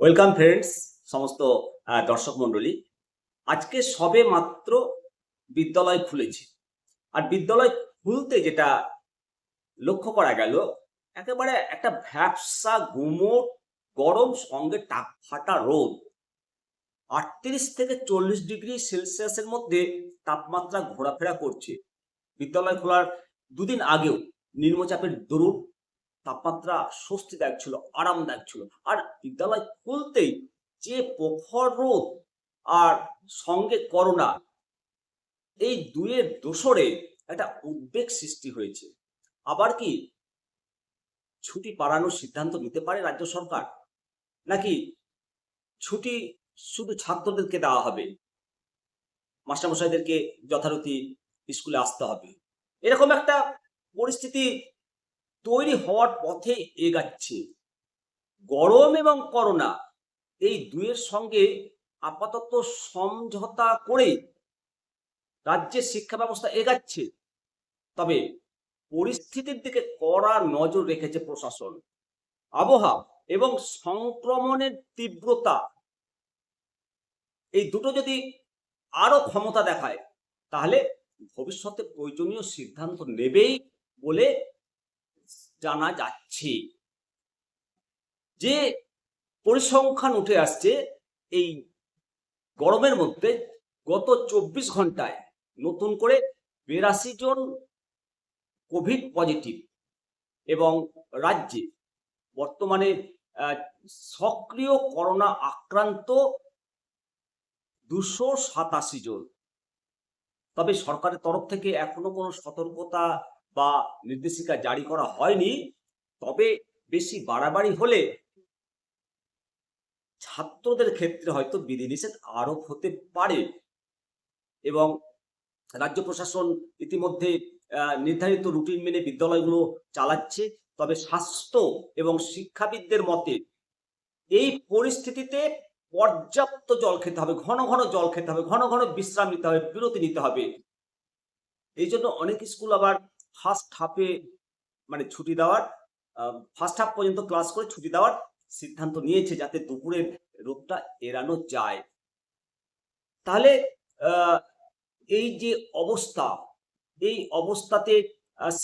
Welcome friends সমস্ত দর্শক মণ্ডলী। আজকে সবে মাত্র বিদ্যালয় খুলেছে। আর বিদ্যালয় খুলতে যেটা লক্ষ্য করা গেল, একেবারে একটা ভ্যাবসা গুমোট গরম, সঙ্গে টাক ফাটা রোদ। আটত্রিশ থেকে চল্লিশ ডিগ্রি সেলসিয়াসের মধ্যে তাপমাত্রা ঘোরাফেরা করছে। বিদ্যালয় খোলার দুদিন আগেও নিম্নচাপের দরুন তাপমাত্রা স্বস্তিদায়ক ছিল, আরামদায়ক ছিল। আর বিদ্যালয় খুলতেই যে প্রখর রোদ আর সঙ্গে করোনা, এই দুয়ের দোসরে একটা উদ্বেগ সৃষ্টি হয়েছে। আবার কি ছুটি বাড়ানোর সিদ্ধান্ত নিতে পারে রাজ্য সরকার? নাকি ছুটি শুধু ছাত্রদেরকে দেওয়া হবে? মাস্টারমশাইদেরকে যথারীতি স্কুলে আসতে হবে। এরকম একটা পরিস্থিতি তৈরি হওয়ার পথে এগাচ্ছে। গরম এবং করোনা, এই দুয়ের সঙ্গে আপাতত সমঝোতা করে রাজ্যের শিক্ষা ব্যবস্থা এগাচ্ছে। তবে পরিস্থিতির দিকে কড়া নজর রেখেছে প্রশাসন। আবহাওয়া এবং সংক্রমণের তীব্রতা, এই দুটো যদি আরও ক্ষমতা দেখায়, তাহলে ভবিষ্যতে প্রয়োজনীয় সিদ্ধান্ত নেবেই বলে জানা যাচ্ছে। যে পরিসংখ্যান উঠে আসছে, এই গরমের মধ্যে গত চব্বিশ ঘন্টায় নতুন করে বিরাশি জন কোভিড পজিটিভ এবং রাজ্যে বর্তমানে সক্রিয় করোনা আক্রান্ত দুশো সাতাশি জন। তবে সরকারের তরফ থেকে এখনও কোনো সতর্কতা বা নির্দেশিকা জারি করা হয়নি, তবে বেশি বাড়াবাড়ি হলে ছাত্রদের ক্ষেত্রে হয়তো বিধিনিষেধ আরোপ হতে পারে। এবং রাজ্য প্রশাসন ইতিমধ্যে নির্ধারিত রুটিন মেনে বিদ্যালয়গুলো চালাচ্ছে, তবে স্বাস্থ্য এবং শিক্ষাবিদদের মতে এই পরিস্থিতিতে পর্যাপ্ত জল খেতে হবে, ঘন ঘন জল খেতে হবে, ঘন ঘন বিশ্রাম নিতে হবে, বিরতি নিতে হবে। এই জন্য অনেক স্কুল আবার ফার্স্ট হাফে মানে ছুটি দেওয়ার ফার্স্ট হাফ পর্যন্ত ক্লাস করে ছুটি দেওয়ার সিদ্ধান্ত নিয়েছে যাতে দুপুরের রোগটা এড়ানো যায়। তাহলে এই যে অবস্থা, এই অবস্থাতে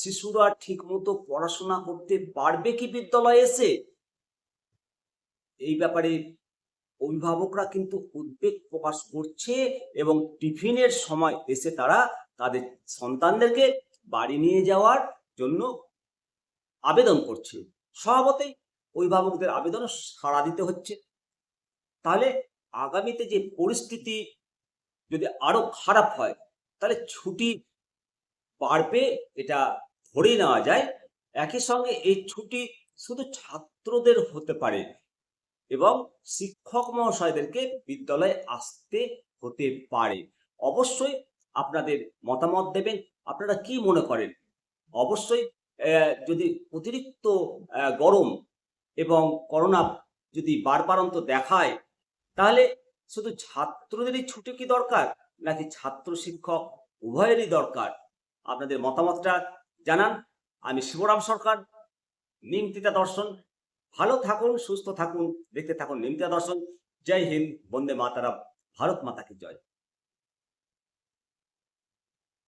শিশুরা ঠিক মতো পড়াশোনা করতে পারবে কি বিদ্যালয়ে এসে? এই ব্যাপারে অভিভাবকরা কিন্তু উদ্বেগ প্রকাশ করছে এবং টিফিনের সময় এসে তারা তাদের সন্তানদেরকে বাড়ি নিয়ে যাওয়ার জন্য আবেদন করছে। স্বভাবতেই অভিভাবকদের আবেদন সাড়া দিতে হচ্ছে। তাহলে আগামীতে যে পরিস্থিতি যদি আরও খারাপ হয়, তাহলে ছুটি বাড়বে এটা ধরেই নেওয়া যায়। একই সঙ্গে এই ছুটি শুধু ছাত্রদের হতে পারে এবং শিক্ষক মহাশয়দেরকে বিদ্যালয়ে আসতে হতে পারে। অবশ্যই আপনাদের মতামত দেবেন, আপনারা কি মনে করেন? অবশ্যই যদি অতিরিক্ত গরম এবং করোনা যদি বারবারন্ত দেখায়, তাহলে শুধু ছাত্রদেরই ছুটি কি দরকার? নাকি ছাত্র শিক্ষক উভয়েরই দরকার? আপনাদের মতামতটা জানান। আমি শিবরাম সরকার, নিমতিতা দর্শন। ভালো থাকুন, সুস্থ থাকুন, দেখতে থাকুন নিমতিতা দর্শন। জয় হিন্দ, বন্দে মাতারা ভারত মাতাকে জয়।